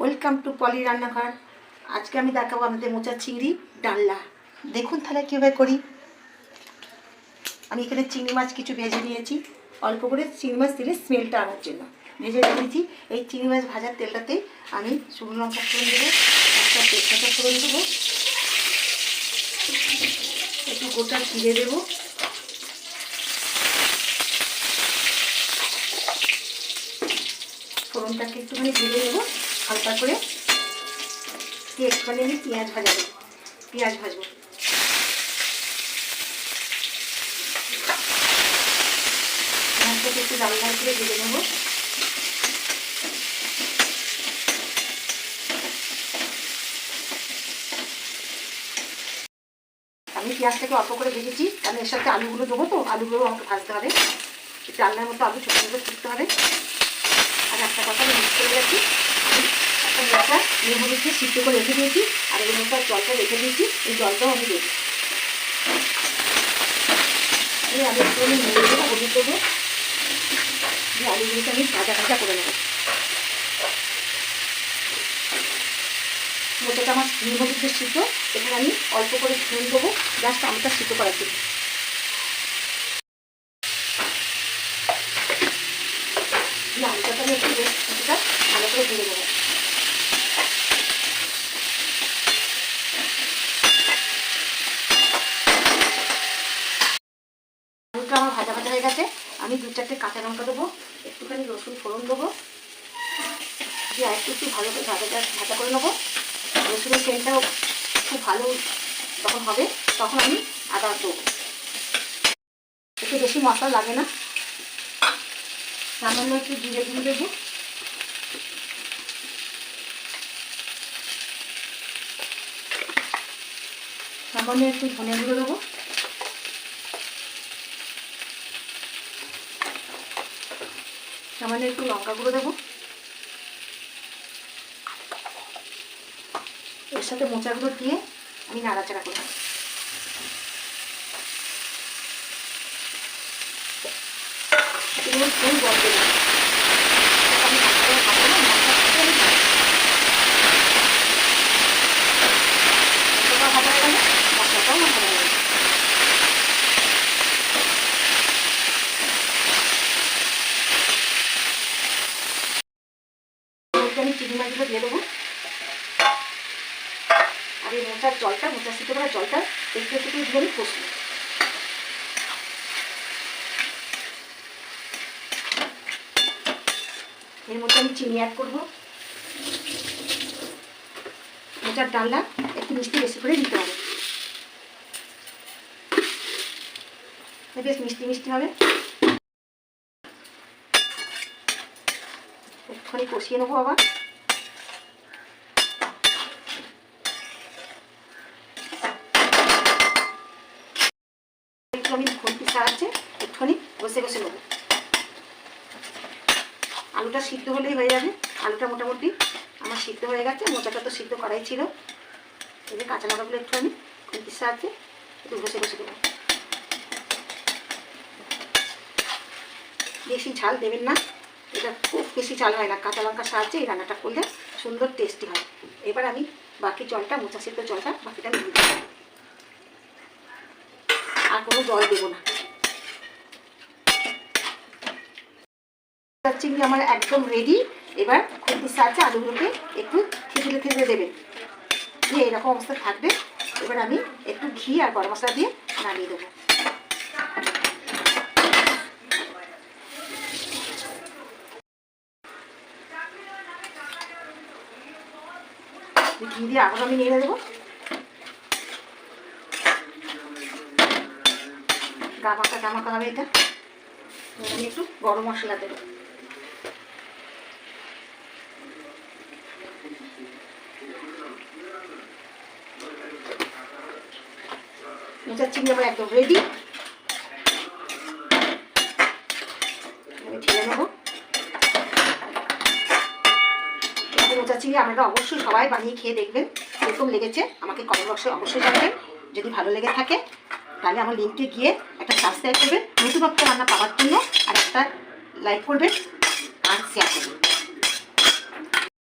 Welcome to পলি রান্নাঘর। আজকে আমি দেখাবো আমাদের মোচা চিংড়ি ডাল্লা দেখুন তাহলে কীভাবে করি। আমি এখানে চিংড়ি মাছ কিছু ভেজে নিয়েছি। অল্প করে চিংড়ি মাছ দিলে স্মেলটা আনার জন্য। ভেজে নিয়েছি এই চিংড়ি মাছ ভাজার তেলটাতে আমি শুকনো লঙ্কা ফোড়ন দেবো। একটা তেজপাতা ফোড়ন দেবো। একটু গোটা ঘিরে দেবো। ফোড়নটাকে একটুখানি ভেজে নেব। হালকা করে একটুখানি আমি পেঁয়াজ ভাজাবো, পেঁয়াজ ভাজবো। একটু লাল লাল করে ভেজে নেব। আমি পেঁয়াজটাকে অল্প করে ভেজেছি কারণ এর সাথে আলুগুলো দেবো তো, আলুগুলো ভাজতে হবে। ডালনার মতো আলু ছোটো ছোটো ছুটতে হবে। আর একটা কথা মিক্স করে আমি একটা মশলা লেবু দিয়ে সিদ্ধ করে রেখে দিয়েছি, আর এই মশলার জলটা রেখে দিয়েছি, এই জলটাও আমি দেবো। এই একটু আমি নেড়ে দেবো হলুদ দেবো দিয়ে আলুগুলোকে আমি ভাজা ভাজা করে নেব। মোটাটা আমার নির্মলিতে সিদ্ধ, এখানে আমি অল্প করে নুন দেবো, জাস্ট আমটা সিদ্ধ করার জন্য দিয়ে আলুটাকে আমি একটু বেশ কিছুটা ভালো করে দিয়ে দেবো। আলুটা আমার ভাজা ভাজা হয়ে গেছে। আমি দু চারটে কাঁচা লঙ্কা দেবো, একটুখানি রসুন ফোড়ন দেবো। দিয়ে একটু একটু ভালো করে ভাজা ভাজা করে নেব। রসুনের সেন্টটাও খুব ভালো যখন হবে, তখন আমি আদা দেবো। একটু বেশি মশলা লাগে না। সামান্য একটু জিরে দিয়ে দেবো। সামান্য একটু ধনে গুঁড়ো দেবো। সামান্য একটু লঙ্কা গুঁড়ো দেবো। এর সাথে মোচাগুলো দিয়ে আমি নাড়াচাড়া করব ফুল বন্ধ দেবো আমি হাতে খাব না মশলা দিয়ে আমি খাব মশলাটাও ভাজা হয়ে গেলে মশলাটাও ভাজা হয়ে গেলে মাছগুলো দিয়ে দেবো। আর এই মোচার জলটা মোচা সিদ্ধ করার জলটা একটু একটু করে আমি কষবো। এর মধ্যে আমি চিনি অ্যাড করব। মোচার ডালনা একটু মিষ্টি বেশি করে দিতে হবে। বেশ মিষ্টি মিষ্টি হবে। একটুখানি কষিয়ে নেব আবার একটু আমি খুন্তি সাহায্যে বসে বসে নেব। আলুটা সিদ্ধ হলেই হয়ে যাবে। আলুটা মোটামুটি আমার সিদ্ধ হয়ে গেছে। মোচাটা তো সিদ্ধ করাই ছিল। এই যে কাঁচা লঙ্কাগুলো একটু আমি খুন্তির সাহায্যে একটু বসে বসে দেবো। বেশি ঝাল দেবেন না। এটা খুব বেশি ঝাল হয় না। কাঁচা লঙ্কার সাহায্যে এই রান্নাটা করলে সুন্দর টেস্টি হয়। এবার আমি বাকি জলটা, মোচা সিদ্ধ জলটা, বাকিটা নিয়ে দেবো। আর কোনো জল দেবো না। চিংড়ি আমার একদম রেডি এবার খুন্তির সাহায্যে আলুগুলোকে একটু থেতলে থেতলে দেবেন। দিয়ে এরকম অবস্থা থাকবে। এবার আমি একটু ঘি আর গরম মশলা দিয়ে নামিয়ে দেবো। ঘি দিয়ে আবার আমি নেড়ে দেবো। গামাকা গামাকা হবে এটা। একটু গরম মশলা দেবো। মোচার চিংড়ি আমার একদম রেডি ঢেলে নেব। মোচার চিংড়ি আপনারা অবশ্যই সবাই বানিয়ে খেয়ে দেখবেন এরকম লেগেছে, আমাকে কমেন্ট বক্সে অবশ্যই জানাবেন। যদি ভালো লেগে থাকে, তাহলে আমার লিঙ্কে গিয়ে একটা সাবস্ক্রাইব করবেন। নতুনত্ব রান্না পাওয়ার জন্য আর একটা লাইক করবেন আর শেয়ার করবেন।